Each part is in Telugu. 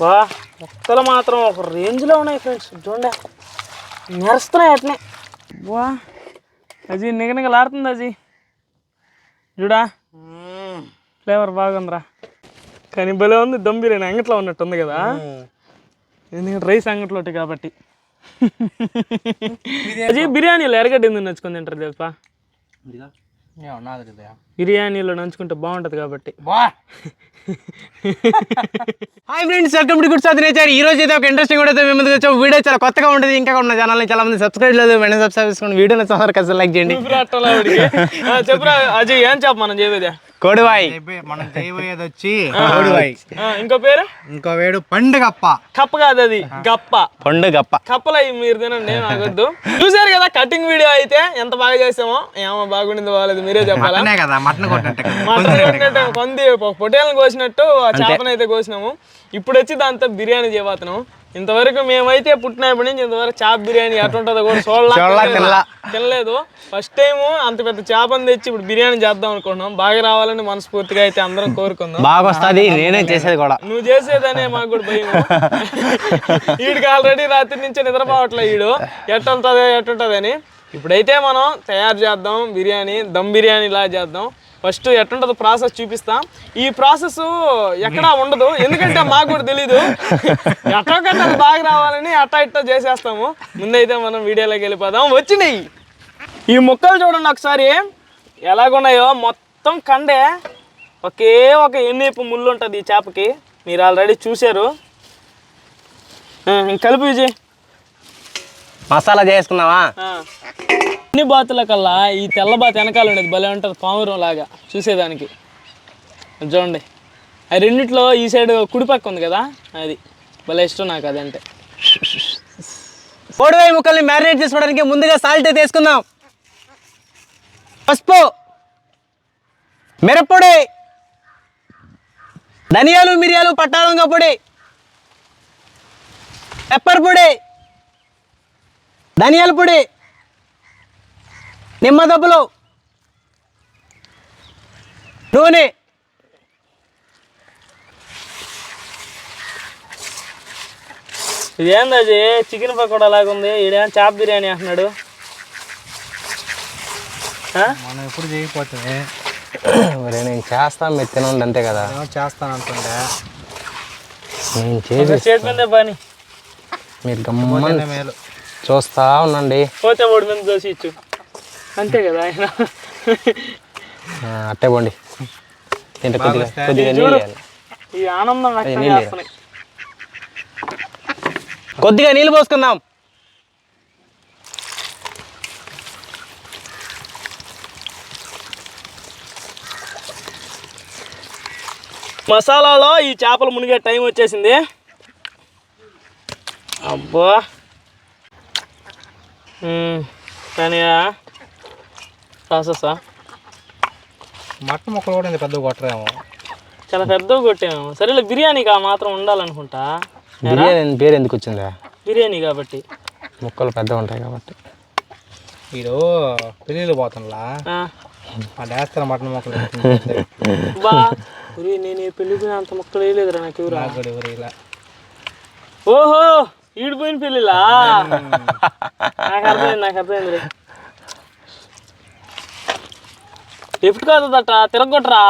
బా మొక్కలు మాత్రం ఒక రేంజ్లో ఉన్నాయి ఫ్రెండ్స్. చూడండి. మెరుస్తున్నాయి అట్నే. వా అజీ నిగనిగలాడుతుంది అజీ. చూడా? ఫ్లేవర్ బాగుందిరా. కానీ భలే ఉంది దమ్ బిర్యానీ అంగట్లో ఉన్నట్టు ఉంది కదా. ఎందుకంటే రైస్ అంగట్లో కాబట్టి. అజీ బిర్యానీలో ఎరగడ్డ ఎందుకు నచ్చుకొని తింటారు తెలుసా? బిర్యానీలో నంచుకుంటే బాగుంటుంది కాబట్టి. Hi friends welcome to good sir nature. ఈ రోజు అయితే ఒక ఇంట్రెస్టింగ్ కూడా మేము వచ్చాం. వీడియో చాలా కొత్తగా ఉంటుంది ఇంకా ఉన్న ఛానల్ని చాలా మంది సబ్స్క్రైబ్ లేదు. వెంటనే సబ్స్క్రైబ్ చేసుకోండి వీడియో నచ్చిన అసలు లైక్ చేయండి. చెప్పురా అజయ్ ఏం చెప్ప మనం చెప్పేది కోడివాయ్. మనం చేయబోయేది వచ్చి కోడివాయి. ఇంకో పేరు? ఇంకో వేడు పండుగప్ప. కప్ప కాదు అది గప్ప. పండు గప్ప కప్పలు అవి మీరు తినండి నాకొద్దు చూసారు కదా కటింగ్ వీడియో అయితే ఎంత బాగా చేసామో? ఏమో బాగుండింది బాగాలేదు మీరే చెప్పాలా? కదా మటన్ కొట్టినట్టు మటన్ కొట్టినట్టు కొంది. పొటేలను కోసినట్టు ఆ చేపను అయితే కోసినాము. ఇప్పుడు వచ్చి దాంతో బిర్యానీ చేయబోతున్నాం ఇంతవరకు మేమైతే పుట్టినప్పటి నుంచి ఇంతవరకు చేప బిర్యానీ ఎట్లుంటుందో కూడా చూడలా. తినలేదు? ఫస్ట్ టైం అంత పెద్ద చేపని తెచ్చి ఇప్పుడు బిర్యానీ చేద్దాం అనుకుంటున్నాం. బాగా రావాలని మనస్ఫూర్తిగా అయితే అందరం కోరుకుందాం. బాగా వస్తుంది నేనే చేసేది కూడా. నువ్వు చేసేదనే మాకు కూడా భయం. వీడికి ఆల్రెడీ రాత్రి నుంచి నిద్రపోవట్లే వీడు ఎట్టుంటుంది ఎట్టుంటుంది అని ఇప్పుడైతే మనం తయారు చేద్దాం బిర్యానీ దమ్ బిర్యానీ ఇలా చేద్దాం. ఫస్ట్ ఎట్టుంటుందో ప్రాసెస్ చూపిస్తాం. ఈ ప్రాసెస్ ఎక్కడా ఉండదు. ఎందుకంటే మాకు కూడా తెలీదు. ఎట్టో కట్ట బాగా రావాలని అట్టా ఇట్టా చేసేస్తాము. ముందైతే మనం వీడియోలోకి వెళ్ళిపోదాం. వచ్చినాయి. ఈ ముక్కలు చూడండి ఒకసారి. ఎలాగున్నాయో? మొత్తం కండే. ఒకే ఒక ఎన్నిపు ముళ్ళు ఉంటుంది ఈ చేపకి. మీరు ఆల్రెడీ చూశారు. కలుపు విజయ్. మసాలా చేసుకుందామా ఆ. అన్ని బాతుల కల్లా ఈ తెల్ల బాత వెనకాల ఉండేది. భలే ఉంటుంది పావురం లాగా చూసేదానికి. చూడండి. అది రెండిట్లో ఈ సైడ్ కుడిపక్క ఉంది కదా అది. భలే ఇష్టం నాకు అదంటే. కోడివాయి ముక్కల్ని మ్యారినేట్ చేసుకోవడానికి ముందుగా సాల్ట్ అయితే వేసుకుందాం. పసుపు మిరప్పొడి ధనియాలు మిరియాలు పట్టాలంగ పొడి పెప్పర్ పొడి ధనియాల పొడి నిమ్మ దబ్బులు. నూనె. ఇదేంది అది? చికెన్ పకోడా లాగా ఉంది ఈడేం చేప బిర్యానీ అంటున్నాడు? మనం ఎప్పుడు చేయకపోతే మరి నేను చేస్తాను మీరు తినండి అంతే కదా. చేస్తాను అనుకుంటే నేను చేసి పని. మీరు గమ్మని మేలు చూస్తా ఉండండి. పోతే ఓడి మీద దోసి ఇచ్చు. అంతే కదా ఆయన. ఆ, అట్టే పోండి. దీంట్లో కొద్దిగా కొద్దిగా నీళ్ళు. ఈ ఆనందం వ్యక్తం నీళ్ళు చేస్తున్నాయి కొద్దిగా నీళ్ళు పోసుకుందాం. మసాలాలో ఈ చేపలు మునిగే టైం వచ్చేసింది. అబ్బా. కానీ ప్రాసెసా? మటన్ ముక్కలు కూడా ఇంత పెద్దగా కొట్టరేమో. చాలా పెద్దగా కొట్టాము. సరేలే బిర్యానీకి ఆ మాత్రం ఉండాలనుకుంటా. బిర్యానీ పేరు ఎందుకు వచ్చిందా బిర్యానీ కాబట్టి. ముక్కలు పెద్దగా ఉంటాయి కాబట్టి. వీడు పెళ్ళిళ్ళు పోతుండ్లా? ఆ. వాళ్ళు వేస్తారు మటన్ ముక్కలు బా. నేను పెళ్ళికి అంత మొక్కలు వేయలేదురా నాకు ఎవరు? కూడా ఎవరు ఇలా ఓహో ఈడిపోయిన పెళ్ళిలా? నాకు అర్థమైంది నాకు అర్థమైంది రే లెఫ్ట్ కాదట తిరగొట్టరా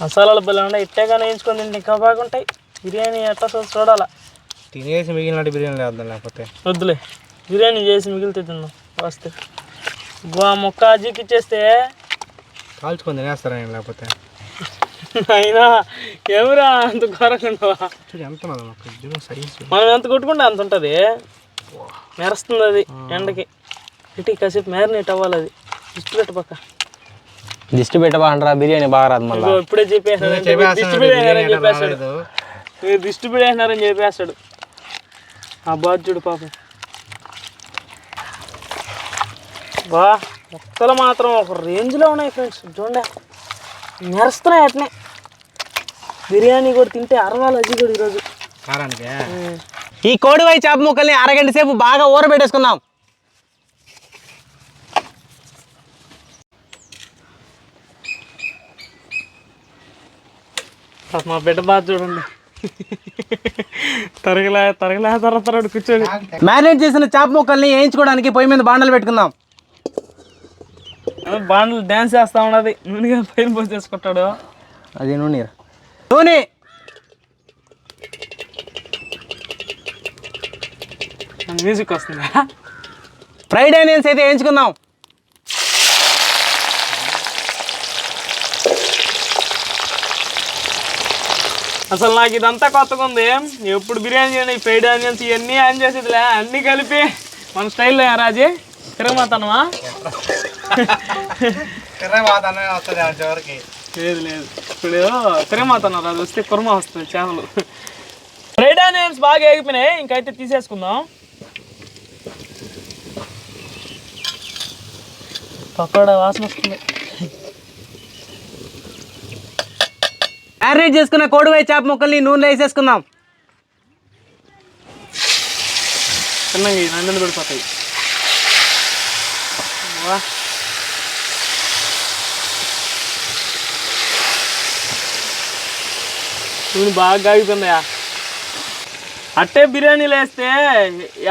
మసాలాలు బలం ఉండే ఇట్టేగానే వేయించుకొని తింటే ఇంకా బాగుంటాయి. బిర్యానీ ఎట్లా చూసి చూడాలా. తినేసి మిగిలినట్టు బిర్యానీ వేద్దాం లేకపోతే. వద్దులే బిర్యానీ చేసి మిగిలితే తిందాం వస్తే. బా మొక్క అజీకి ఇచ్చేస్తే. కాల్చుకొని తినేస్తారా లేకపోతే? అయినా ఎవరా అంత ఘోరంగా ఎంత మనం ఎంత కొట్టుకుంటే అంత ఉంటుంది. మెరుస్తుంది అది ఎండకి. ఇటు కాసేపు మ్యారినేట్ అవ్వాలి అది. దిష్టి పెట్ట పక్క. దిష్టి పెట్టబాండ్రా బిర్యానీ బాగా రాదు మళ్ళీ. ఇప్పుడే దిష్టి చెప్పేస్తాడు మీరు దిష్టి పెట్టేసినారని చెప్పేస్తాడు ఆ బాధ్యుడు పాపం. బా మొక్కలు మాత్రం ఒక రేంజ్లో ఉన్నాయి ఫ్రెండ్స్ చూడండి. మెరుస్తున్నాయి అట్నే. బిర్యానీ కూడా తింటే అరవాలి అది కూడా ఈరోజు. ఈ కోడివాయి చేప ముక్కల్ని అరగంట సేపు బాగా ఊరబెట్టేసుకుందాం. మా బిడ్డ బాధ చూడండి. తరగలే తరగలే తరగతాడు కూర్చొని. మ్యారినేట్ చేసిన చేప ముక్కల్ని వేయించుకోవడానికి పొయ్యి మీద బాండలు పెట్టుకుందాం. బాండ్లు డ్యాన్స్ చేస్తా ఉన్నది. నూనెగా పైన పోసేసుకుంటాడు. అది నూనె నూనె! మ్యూజిక్ వస్తుందా? ఫ్రైడ్ ఆనియన్స్ అయితే వేయించుకుందాం. అసలు నాకు ఇదంతా కొత్తగా ఉంది. ఎప్పుడు బిర్యానీ చేయను ఈ ఫ్రైడ్ ఆనియన్స్ ఇవన్నీ ఆన్ చేసేదిలే. అన్నీ కలిపి మన స్టైల్లో రాజీ? తిరగమాతనమా వస్తుంది చివరికి లేదు లేదు. ఇప్పుడు తిరగమాతన్నారు అది వస్తే కుర్మా వస్తుంది చేపలు. ఫ్రైడ్ ఆనియన్స్ బాగా ఎగిపోయినాయి ఇంకైతే తీసేసుకుందాం. పకోడా వాసన వస్తుంది. మ్యారినేట్ చేసుకున్న కోడివై చేప ముక్కల్ని నూనెలో వేసేసుకుందాం. చిన్నగా పడిపోతాయి. నూనె బాగా కాగిపోయిందయా అట్టే బిర్యానీలు వేస్తే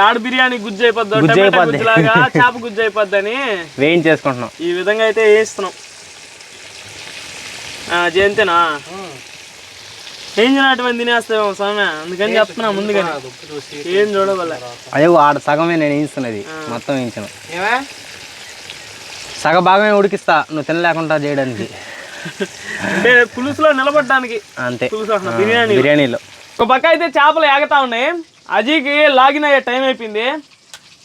ఆడ బిర్యానీ గుజ్జు అయిపోద్ది అయిపోద్ది. గుజ్జులాగా చేప గుజ్జు అయిపోద్దని వేయించేసుకుంటున్నాం. ఈ విధంగా అయితే వేయిస్తున్నాం ఆ, జయంతేనా? ఏం తినటువంటి తినేస్తామేమో స్వామి? అందుకని చెప్తున్నా ముందుగానే. ఏం చూడవల్ల అదే ఆడ సగమే నేను వేయిస్తున్నది. మొత్తం వేయించను. సగ భాగమే ఉడికిస్తా. నువ్వు తినలేకుండా చేయడానికి. అంటే పులుసులో నిలబడడానికి. అంతే. బిర్యానీ బిర్యానీలో. ఒక పక్క అయితే చేపలు ఏగతా ఉన్నాయి. అజీకి లాగిన్ అయ్యే టైం అయిపోయింది.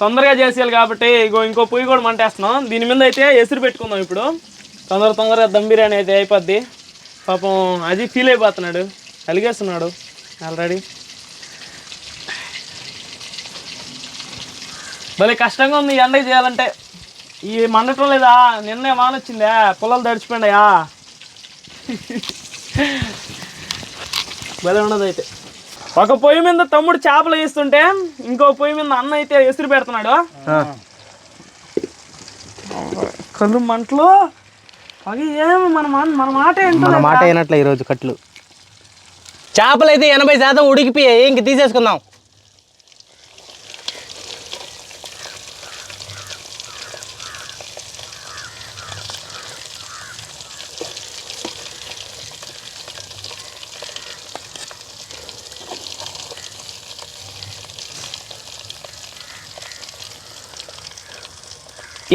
తొందరగా చేసేయాలి కాబట్టి ఇగో ఇంకో పొయ్యి కూడా మంటేస్తున్నాం. దీని మీద అయితే ఎసురు పెట్టుకుందాం ఇప్పుడు. తొందర తొందరగా దమ్ బిర్యానీ అయితే అయిపోద్ది. పాపం అజీ ఫీల్ అయిపోతున్నాడు. అలిగేస్తున్నాడు. ఆల్రెడీ భలే కష్టంగా ఉంది ఈ ఎండకి చేయాలంటే. ఈ మండటం లేదా? నిన్నే వాన వచ్చిందా పొలాలు తడిచిపోయినాయా? భలే ఉండదు అయితే. ఒక పొయ్యి మీద తమ్ముడు చేపలు వేస్తుంటే ఇంకో పొయ్యి మీద అన్న అయితే ఎసురు పెడుతున్నాడు. కళ్ళు మంటలు. అవి ఏమి మన మన మాట ఏంటో మన మాట అయినట్లే ఈరోజు కట్లు. చేపలు అయితే ఎనభై శాతం ఉడికిపోయాయి ఇంక తీసేసుకుందాం.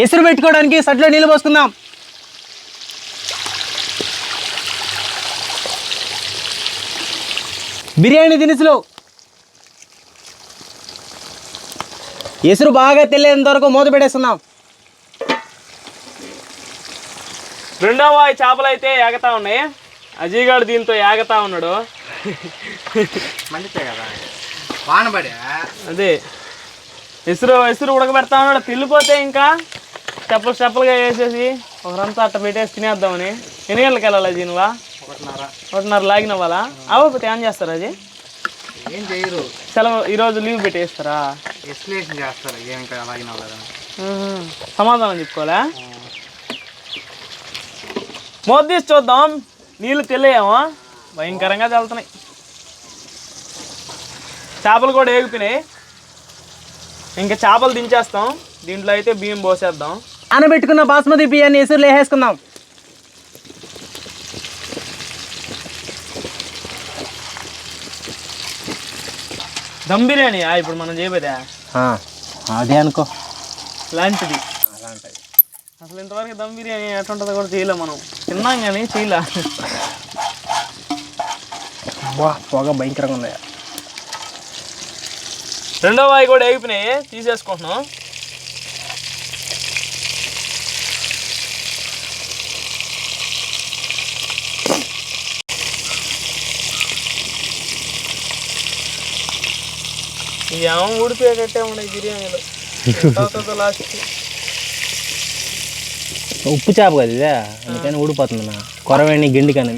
ఎసురు పెట్టుకోవడానికి సట్లో నీళ్ళు పోసుకుందాం బిర్యానీ దినుసులు. ఎసురు బాగా తెలియనంత వరకు మూత పెట్టేస్తున్నాం. రెండవ చేపలు అయితే ఏగతా ఉన్నాయి. అజయ్ గారు దీంతో ఏగతా ఉన్నాడు. మంచిదే కదా. వానబడి అదే. ఎసురు ఎసురు ఉడకబెడతా ఉన్నాడు. తిల్లిపోతే ఇంకా స్టెప్పులు స్టెప్పులుగా వేసేసి ఒకరంతా అట్ట పెట్టేసి తినేద్దామని. ఎన్ని గంటలకు వెళ్ళాలి నువ్వా ఒకటిన్నర. ఒకటిన్నర లాగిన వాళ్ళా అవ్వకపోతే ఏం చేస్తారు అజీ? ఏం చేయరు. సెలవు ఈరోజు లీవ్ పెట్టేస్తారా ఎస్టిలేషన్ చేస్తారు ఏం అలాగిన కదా. సమాధానం చెప్పుకోలే మూత తీసి చూద్దాం. నీళ్ళు తెలియేమో భయంకరంగా తెలుతున్నాయి చేపలు కూడా ఏగిపోయినాయి. ఇంకా చేపలు దించేస్తాం. దీంట్లో అయితే బియ్యం పోసేద్దాం. ఆనబెట్టుకున్న బాస్మతి బియ్యాన్ని ఎసురులో వేసేసుకుందాం. దమ్ బిర్యానీ? ఇప్పుడు మనం చేయబోదా ఆ, అదే అనుకో. లాంటిది. అసలు ఇంతవరకు దమ్ బిర్యానీ ఎట్లుంటుందో కూడా చేయలే మనం. తిన్నాం కానీ చేయలే. వా పొగ భయంకరంగా ఉంది. రెండో వాయి కూడా అయిపోయినాయి తీసేసుకుంటున్నాం. ఏమో ఊడిపోయేటట్టే ఉన్నాయి బిర్యానీలో. లాస్ట్ ఉప్పు చేప కదా ఇదే? అందుకని ఊడిపోతుంది నా. కొరవేణి గిండి కానీ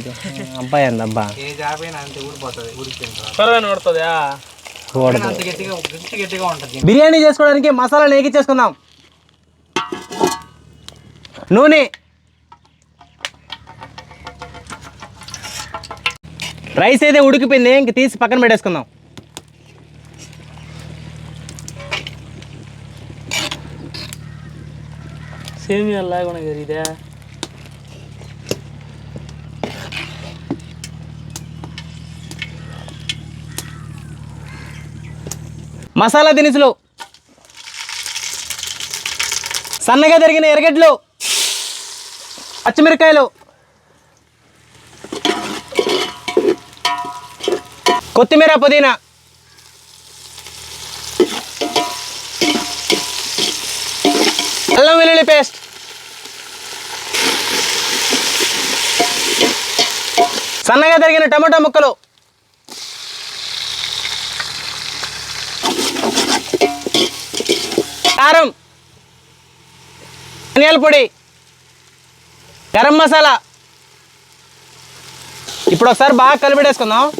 అబ్బాయి అంది అబ్బా. ఏ చేపైనా అంతే ఊడిపోతుంది ఊడిపోయిన తర్వాత. త్వరగా పడుతుందా చూడదు అంత గట్టిగా గట్టి గట్టిగా ఉంటుంది బిర్యానీ చేసుకోవడానికి మసాలా నేగిచ్చేసుకుందాం నూనె. రైస్ అయితే ఉడికిపోయింది ఇంక తీసి పక్కన పెట్టేసుకుందాం. సేమియా உனக்கு தெரியுதா మసాలా దినుసులు. సన్నగా తరిగిన ఎరగడ్లు పచ్చిమిరకాయలు కొత్తిమీర పుదీనా. అల్లం వెల్లుల్లి పేస్ట్. సన్నగా తరిగిన టమాటా ముక్కలు. కారం. ధనియాల పొడి. గరం మసాలా. ఇప్పుడు ఒకసారి బాగా కలిపెట్టేసుకుందాం.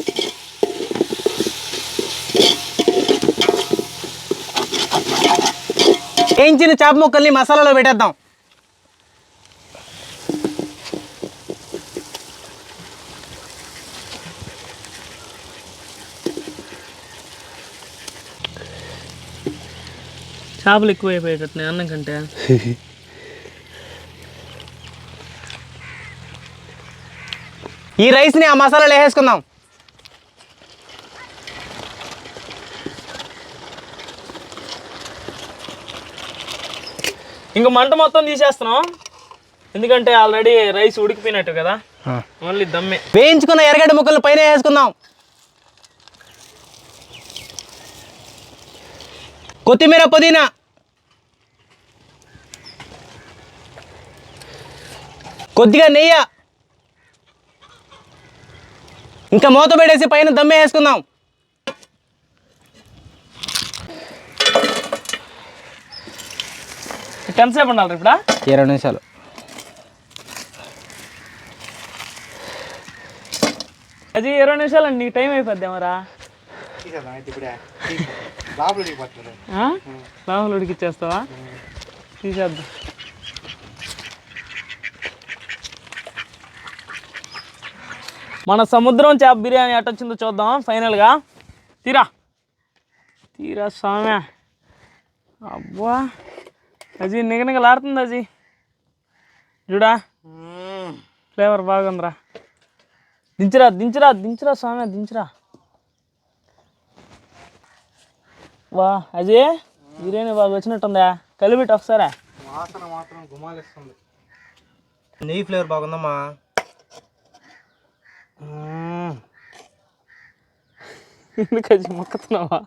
వేయించిన చేప ముక్కల్ని మసాలాలో పెట్టేద్దాం. చేపలు ఎక్కువ అయిపోయేటట్టు అన్నం కంటే. ఈ రైస్ని ఆ మసాలాలో వేసేసుకుందాం ఇంకా మంట మొత్తం తీసేస్తున్నాం. ఎందుకంటే ఆల్రెడీ రైస్ ఉడికిపోయినట్టు కదా. ఓన్లీ దమ్మే. వేయించుకున్న ఎర్రగడ్డ ముక్కలు పైన వేసుకుందాం. కొత్తిమీర పుదీనా. కొద్దిగా నెయ్యి. ఇంకా మూత పెట్టేసి పైన దమ్మే వేసుకుందాం. ఎంతసేపు ఉండాలి ఇప్పుడు? ఇరవై నిమిషాలు. అది ఇరవై నిమిషాలు అండి నీకు టైం అయిపోద్ది మరా రాహుల్ ఉడికిచ్చేస్తావా? తీసేద్దాం. మన సముద్రం చేప బిర్యానీ ఎట్టొచ్చిందో చూద్దాం ఫైనల్గా. తీరా. తీరా స్వామి. అబ్బా. అజీ నిగనిగలాడుతుంది అజీ. చూడా? ఫ్లేవర్ బాగుందిరా. దించరా దించరా దించరా స్వామి దించరా. వా అజయ్ బిర్యానీ బాగా వచ్చినట్టుందా? కలిపెట్టి ఒకసారా. వాసన మాత్రం గుమాలిస్తుంది. నెయ్యి ఫ్లేవర్ బాగుందమ్మా. ఎందుకు అజయ్ మొక్కుతున్నావా?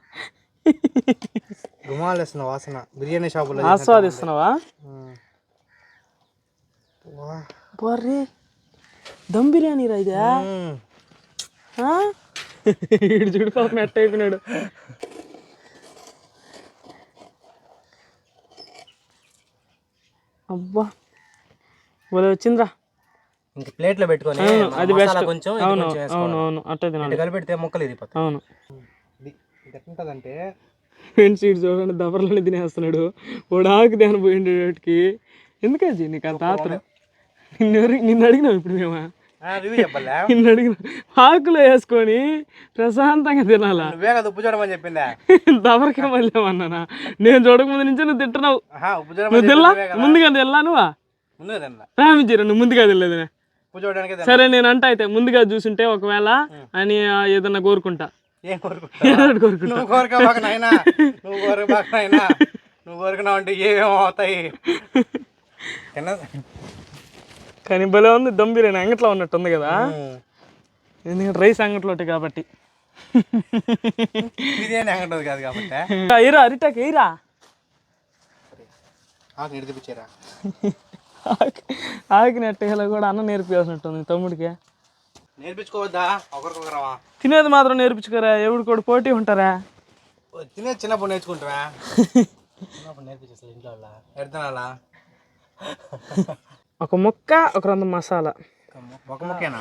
గుమాలేస్తుంది వాసన. బిర్యానీ షాపులో ఆస్వాదిస్తున్నావా? బర్రీ దమ్ బిర్యానీ రా ఇదే? చూడు పాపం ఎట్ట అయిపోయినాడు అబ్బా. భలే వచ్చిందిరా. ఇంక ప్లేట్లో పెట్టుకొని అది బెస్ట్ కొంచెం అవును. అవును అవును అట్టే తినాలి. కలిపెడితే ముక్కలు ఇరిగిపోతాయి. అవును. ఎట్లుంటుందంటే ఫ్రెండ్స్ ఇటు చూడండి దబర్లోనే తినేస్తున్నాడు. వాడు ఆకు దేని పోయిండేటికి ఎందుకజీ నీకు అంత ఆత్రం? నిన్ను నిన్ను అడిగినాం ఇప్పుడు మేము? నిన్ను అడిగిన ఆకులో వేసుకొని ప్రశాంతంగా తినాలా? నువ్వే కదా ఉప్పు చూడమని చెప్పిందా? దబరకే మళ్ళీ అన్నానా? నేను చూడకముందు నుంచి నువ్వు తింటున్నావు. నువ్వు తిల్లా ముందుగా తిల్లా నువ్వా? రామించారు నువ్వు ముందుగా చూడడానికి సరే నేను అంట అయితే ముందుగా చూసుంటే ఒకవేళ అని ఏదన్నా కోరుకుంటా. ఏం కోరుకుంటా. నువ్వు కోరిక బాగా నాయనా. నువ్వు కోరిక బాగా నాయనా. నువ్వు కోరికనావు అంటే ఏమేమో అవుతాయి. కానీ భలే ఉంది దమ్ బిర్యానీ అంగట్లో ఉన్నట్టు ఉంది కదా. ఎందుకంటే రైస్ అంగట్లో ఉంటాయి కాబట్టి. బిర్యానీ అంగటది కాదు కాబట్టి. ఎయిరా అరిటాక్ ఎయిరా ఆకు నిడిచిపించారా ఆకినట్టేలా కూడా అన్న నేర్పించాల్సినట్టుంది తమ్ముడికి. నేర్పించుకోవద్దా? ఒకరికొకరవా? తినేది మాత్రం నేర్పించుకోరా ఎవడు కూడా పోటీ ఉంటారా? తినే చిన్నప్పుడు నేర్చుకుంటావా చిన్నప్పుడు నేర్పించేస్తా ఇంట్లో వాళ్ళ. ఎడతనాలా? ఒక ముక్క ఒక రెండు మసాలా. ఒక ముక్కేనా?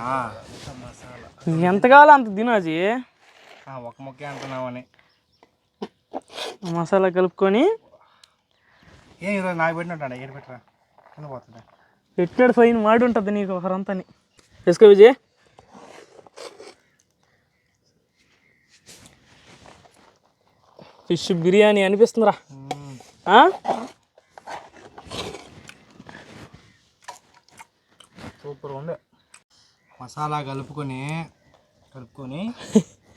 ఎంత కావాలో అంత తినాజి ఒక ముక్కే అంటున్నామని మసాలా కలుపుకొని ఏం ఈరోజు నాకు పెట్టినట్టు ఏడు పెట్టరా? కింద పెట్టాడు ఫైన్ మాడి ఉంటుంది నీకు ఒక ఒకరంతని వేసుకో విజయ్. ఫిష్ బిర్యానీ అనిపిస్తుందిరా. సూపర్ ఉంది. మసాలా కలుపుకొని కలుపుకొని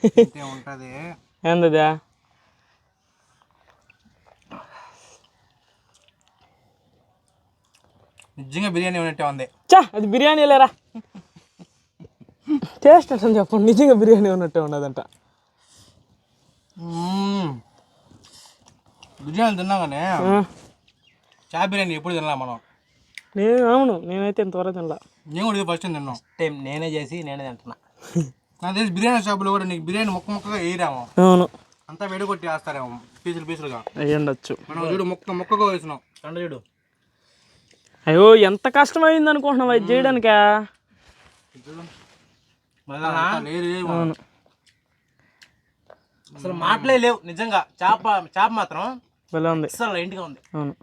తింటే ఉంటుంది. ఏందదా? నిజంగా బిర్యానీ ఉన్నట్టే ఉంది. చా అది బిర్యానీ లేరా? టేస్ట్ అసలు చెప్పండి. నిజంగా బిర్యానీ ఉన్నట్టే ఉండదంట. బిర్యానీ తిన్నాగానే చా బిర్యానీ ఎప్పుడు తినలా మనం? నేను అవును నేనైతే ఇంతవరకు తినలా. నేను కూడా ఫస్ట్ టైం తిన్నాం. టైం నేనే చేసి నేనే తింటున్నా. నాకు తెలిసి బిర్యానీ షాపులో కూడా నీకు బిర్యానీ ముక్క ముక్కగా వేయరాము. అవును. అంతా వేడగొట్టి వేస్తారేమో పీసులు పీసులుగా. అయ్యి ఉండొచ్చు మనం చూడు ముక్క ముక్కగా వేసినాం. కండ చూడు. అయ్యో ఎంత కష్టమైంది అనుకుంటున్నావు అది చేయడానికా? అసలు మాటలే లేవు నిజంగా. చేప చేప మాత్రం ఉంది. అసలు ఇంటిగా ఉంది. అవును.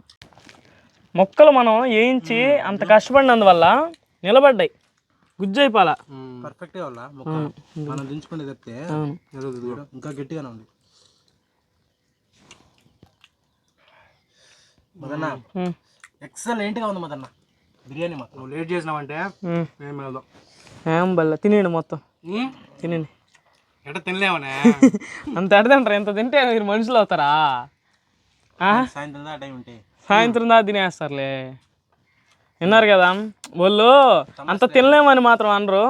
మొక్కలు మనం వేయించి అంత కష్టపడినందువల్ల నిలబడ్డాయి. గుజ్జైపాల. పర్ఫెక్ట్గా వల్ల మొక్క మనం దించుకుంటే చూడు, ఇంకా గట్టిగానే ఉంది. మదన్న ఉమ్, ఎక్సలెంట్గా ఉంది మదన్న. బిర్యానీ మాత్రం. నువ్వు లేట్ చేసినావంటే. ఏం వెళ్దాం ఏం బల్ల తినేయండి మొత్తం. తినండి. ఎట తినలేమనే అంత ఎడదంటారా ఎంత తింటే మీరు మనుషులు అవుతారా? ఆ? సాయంత్రం దా టైం ఉంటే. సాయంత్రం దా తినేస్తారులే. విన్నారు కదా? వాళ్ళు అంత తినలేమని మాత్రం అనరు.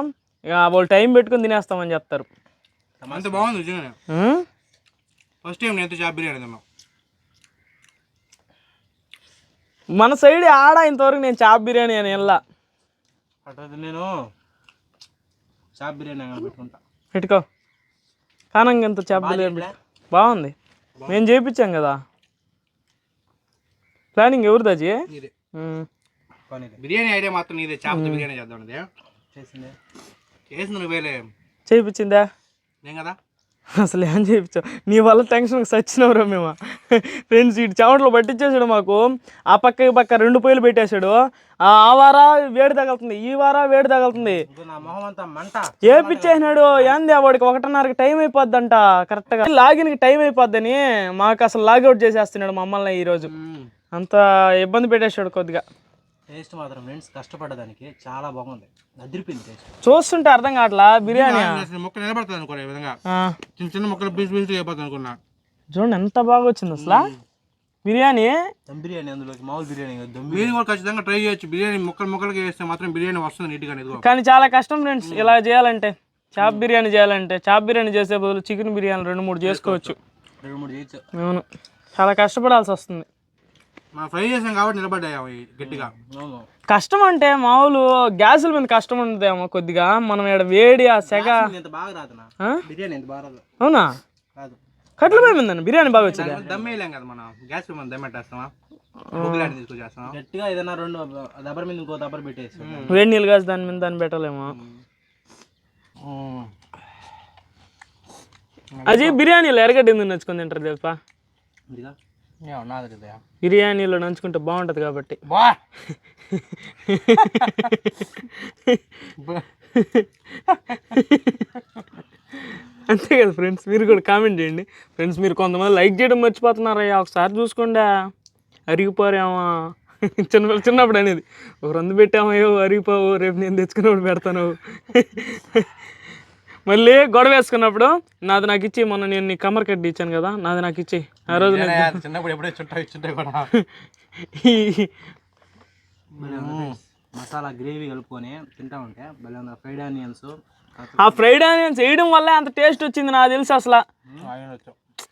ఇక వాళ్ళు టైం పెట్టుకుని తినేస్తామని చెప్తారు. అంత బాగుంది నిజంగానే? ఫస్ట్ టైం నేను చా బిర్యానీ తిన్నాం. మన సైడ్ ఆడ ఇంతవరకు నేను చాప్ బిర్యానీ అని వెళ్ళా. నేను షాప్ బిర్యానీ పెట్టుకుంటా. పెట్టుకో. కానంగా ఎంత చాప్ బిర్యానీ. బాగుంది. మేము చేయించాం కదా. ప్లానింగ్ ఎవరిది బిర్యానీ ఐడియా మాత్రం నీదే. చేపతో బిర్యానీ చేద్దాం చేసింది. చేసింది నువ్వేలే చేయించిందా నేను కదా? అసలు ఏం చేయించావు నీ వల్ల టెన్షన్ సచ్చినవరా మేము. ఫ్రెండ్స్ ఇటు చెమటలో పట్టించేసాడు మాకు. ఆ పక్క ఈ పక్క రెండు పొయ్యిలు పెట్టేశాడు. ఆ వారా వేడి తగులుతుంది ఈ వారా వేడి తగులుతుంది. ఇంకా నా మొహం అంతా మంట. ఏపిచ్చేసినాడు? ఏంది వాడికి ఒకటిన్నరకి టైం అయిపోద్దంట కరెక్ట్గా లాగిన్కి టైం అయిపోద్దని మాకు అసలు లాగౌట్ చేసేస్తున్నాడు మమ్మల్ని ఈరోజు. అంత ఇబ్బంది పెట్టేశాడు కొద్దిగా. టేస్ట్ మాత్రం ఫ్రెండ్స్ కష్టపడ్డదానికి చాలా బాగుంది. అదిరిపోయింది టేస్ట్. చూస్తుంటే అర్థం కావట్లా? బిర్యానీ మొక్క నిలబడుతుంది అనుకో ఈ విధంగా. చిన్న చిన్న మొక్కలు పీసు పీసు అయిపోతుంది అనుకున్నా. చూడండి ఎంత బాగా వచ్చింది అసలు. బిర్యానీ? దమ్ బిర్యానీ అందులోకి మామూలు బిర్యానీ దమ్ మీరు కూడా ఖచ్చితంగా ట్రై చేయొచ్చు. బిర్యానీ ముక్కలు ముక్కలకి వేస్తే మాత్రం బిర్యానీ వస్తుంది నీట్గా ఇదిగో. కానీ చాలా కష్టం ఫ్రెండ్స్ ఇలా చేయాలంటే. చాప్ బిర్యానీ చేయాలంటే. చాప్ బిర్యానీ చేసే బదులు చికెన్ బిర్యానీ రెండు మూడు చేసుకోవచ్చు. రెండు మూడు చేయొచ్చు. అవును. చాలా కష్టపడాల్సి వస్తుంది. మనం ఫ్రై చేసాం కాబట్టి నిలబడ్డాయి అవి గట్టిగా. కష్టం అంటే మామూలు గ్యాసుల మీద కష్టం ఉంటుందేమో కొద్దిగా. మనం ఇక్కడ వేడి ఆ సెగ బాగా? బిర్యానీ ఎంత బాగా రాదు? అవునా? రాదు. కట్ల ఉందండి బిర్యానీ బాగా వచ్చింది. దమ్ వేయలేం కదా మనం. గ్యాస్ మనం దమ్ పెట్టేస్తామా? తీసుకొచ్చేస్తాం గట్టిగా ఏదైనా రెండు దబ్బర మీద ఇంకో దబ్బర పెట్టేసి వేడి నీళ్ళు కాసి దాని మీద దాన్ని పెట్టలేము. అది బిర్యానీలో ఎరగడ్డ ఎందుకు నచ్చుకొని తింటారు తెలుసా? కదా బిర్యానీలో నంచుకుంటే బాగుంటుంది కాబట్టి. బా! అంతే కదా ఫ్రెండ్స్ మీరు కూడా కామెంట్ చేయండి. ఫ్రెండ్స్ మీరు కొంతమంది లైక్ చేయడం మర్చిపోతున్నారయ్యా. ఒకసారి చూసుకోండి. అరిగిపోరేమో. చిన్న చిన్నప్పుడు అనేది. ఒక రెండు పెట్టామయ్యో అరిగిపోవు రేపు నేను తెచ్చుకున్నప్పుడు పెడతాను. మళ్ళీ గొడవ వేసుకున్నప్పుడు నాది నాకు ఇచ్చి మొన్న నేను నీ కమ్మర్ కట్టి ఇచ్చాను కదా నాది నాకు ఇచ్చి ఆ రోజు నేను చిన్నప్పుడు ఎప్పుడే చుట్టా ఇచ్చుంటాయి కూడా. ఈ- మసాలా గ్రేవీ కలుపుకొని తింటా ఉంటే భలే ఫ్రైడ్ ఆనియన్స్ ఆ ఫ్రైడ్ ఆనియన్స్ వేయడం వల్ల అంత టేస్ట్ వచ్చింది నాకు తెలుసు అసలు.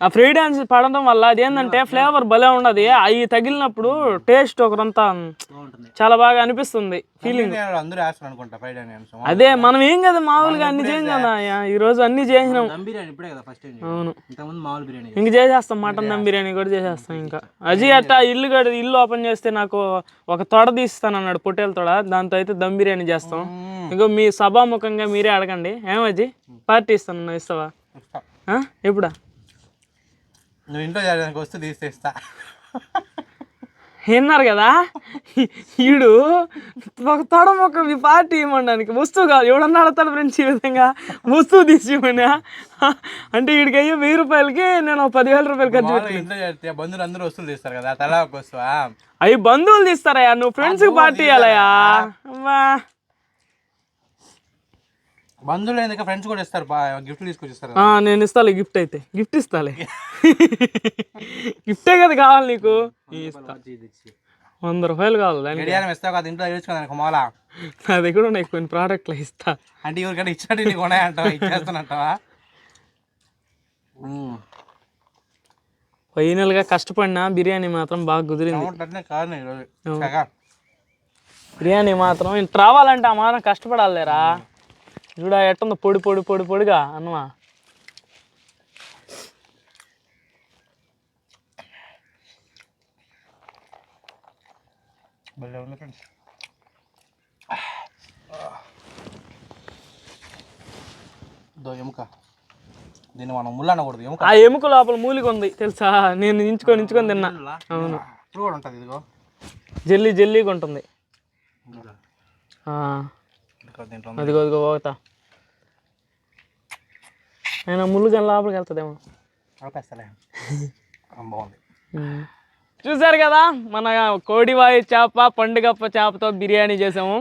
ఆ ఫ్రైడ్ ఆనియన్స్ పడడం వల్ల అదేంటంటే ఫ్లేవర్ భలే ఉండదు. అవి తగిలినప్పుడు టేస్ట్ ఒకరంతా చాలా బాగా అనిపిస్తుంది ఫీలింగ్ అదే మనం ఏం కదా మామూలుగా అన్ని అయ్యా. ఈ రోజు అన్ని చేసినాం. అవును. ఇంక చేసేస్తాం మటన్ దమ్ బిర్యానీ కూడా చేసేస్తాం ఇంకా అజీ అట్టా ఇల్లు కూడా ఇల్లు ఓపెన్ చేస్తే నాకు ఒక తొడ తీస్తాను అన్నాడు పొట్టేల తొడ. దాంతో అయితే దమ్ బిర్యానీ చేస్తాం. ఇంకో మీ సభాముఖంగా మీరే అడగండి. ఏమజ్జి పార్టీ ఇస్తాను ఇస్తావా? ఎప్పుడా? నువ్వు ఇంట్లో చేయడానికి వస్తే తీస్తే ఇస్తా విన్నారు కదా? ఈడు ఒక తొడ మొక్క మీ పార్టీ ఇవ్వడానికి వస్తువు కాదు ఎవడన్నా అడతాడు ఫ్రెండ్స్ ఈ విధంగా? వస్తువు తీసి ఇవ్వనా అంటే వీడికి అయ్యే వెయ్యి రూపాయలకి నేను పదివేల రూపాయలు ఖర్చు బంధువులు అందరూ వస్తువులు తీస్తారు కదా తలా ఒక వస్తువా? అవి బంధువులు తీస్తారయ్యా నువ్వు ఫ్రెండ్స్కి పార్టీ ఇవ్వాలయ్యా బంధువులు ఎందుకు? ఫ్రెండ్స్ కూడా ఇస్తారు గిఫ్ట్ తీసుకొచ్చి ఇస్తారు ఆ, నేను ఇస్తాలే గిఫ్ట్ అయితే. గిఫ్ట్ ఇస్తాలే. గిఫ్టే కదా కావాలి నీకు. వంద రూపాయలు కావాలి గడియారం ఇస్తావు కదా ఇంట్లో వేసుకోదానికి మూల. నా దగ్గర ఉన్నాయి కొన్ని ప్రోడక్ట్లు ఇస్తా. అంటే ఎవరికైనా ఇచ్చినట్టు నీకు ఉన్నాయంటావా? ఇచ్చేస్తానంటావా ఫైనల్గా కష్టపడిన బిర్యానీ మాత్రం బాగా కుదిరింది. బిర్యానీ మాత్రం ఇంత రావాలంటే ఆ మాత్రం కష్టపడాలిరా. చూడ ఎట్టుందో పొడి పొడి పొడి పొడిగా అన్నమా? ఎముక. దీన్ని మనం ముళ్ళు అనకూడదు ఎముక. ఆ ఎముక లోపల మూలిక ఉంది తెలుసా? నేను ఇంచుకొని ఇంచుకొని తిన్నా. అవును. ఉంటుంది ఇదిగో. జల్లి జల్లీగా ఉంటుంది. అదిగో అదిగో పోతా. అయినా ముళ్ళు కానీ లోపలికి వెళ్తుందేమో. ఆపేస్తలే బాగుంది. చూసారు కదా మన కోడివాయి చేప పండుగప్ప చేపతో బిర్యానీ చేసాము.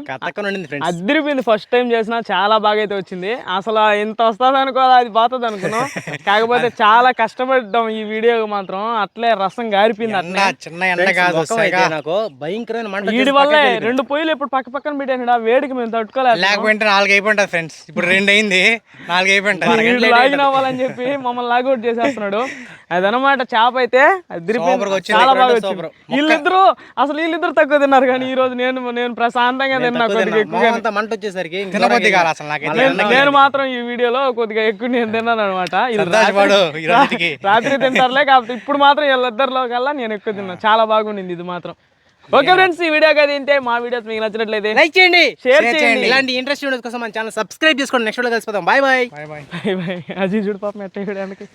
అదిరిపోయింది ఫస్ట్ టైం చేసిన చాలా బాగా అయితే వచ్చింది. అసలు ఇంత వస్తుంది అనుకోవాలి అది పోతుంది అనుకున్నాం. కాకపోతే చాలా కష్టపడ్డాం ఈ వీడియో మాత్రం. అట్లే రసం గారిపోయింది అట్లే. చిన్న ఎండ కాదు నాకు భయంకరమైన మంట వీడి వల్లే రెండు పొయ్యిలు ఇప్పుడు పక్క పక్కన పెట్టాను ఆ వేడికి మేము తట్టుకోలేదు లేకపోతే నాలుగు ఫ్రెండ్స్ ఇప్పుడు రెండు అయింది నాలుగు లాగిన్ అవ్వాలని చెప్పి మమ్మల్ని లాగౌట్ చేసేస్తున్నాడు. అదనమాట చేప అయితే. చాలా బాగా వచ్చింది. వీళ్ళిద్దరు అసలు వీళ్ళిద్దరు తక్కువ తిన్నారు కానీ ఈ రోజు నేను నేను ప్రశాంతంగా తిన్నా కొద్దిగా ఎక్కువ మంట వచ్చేసరికి నేను- నేను మాత్రం ఈ వీడియోలో కొద్దిగా ఎక్కువ నేను తిన్నాను అనమాట రాత్రి తింటారులే కాకపోతే ఇప్పుడు మాత్రం వీళ్ళిద్దరిలో కల్లా నేను ఎక్కువ తిన్నాను చాలా బాగుండింది ఇది మాత్రం. ఓకే ఫ్రెండ్స్ ఈ వీడియో కదా తింటే మా వీడియోస్ మీకు నచ్చినట్లయితే లైక్ చేయండి. షేర్ చేయండి. ఇలాంటి ఇంట్రెస్ట్ వీడియోస్ కోసం మన ఛానల్ సబ్స్క్రైబ్ చేసుకోండి. నెక్స్ట్ వీడియో కలిసిపోదాం. బాయ్ బాయ్ బాయ్ బాయ్ అజీ చూడు పాపం ఎట్ట వేయడానికి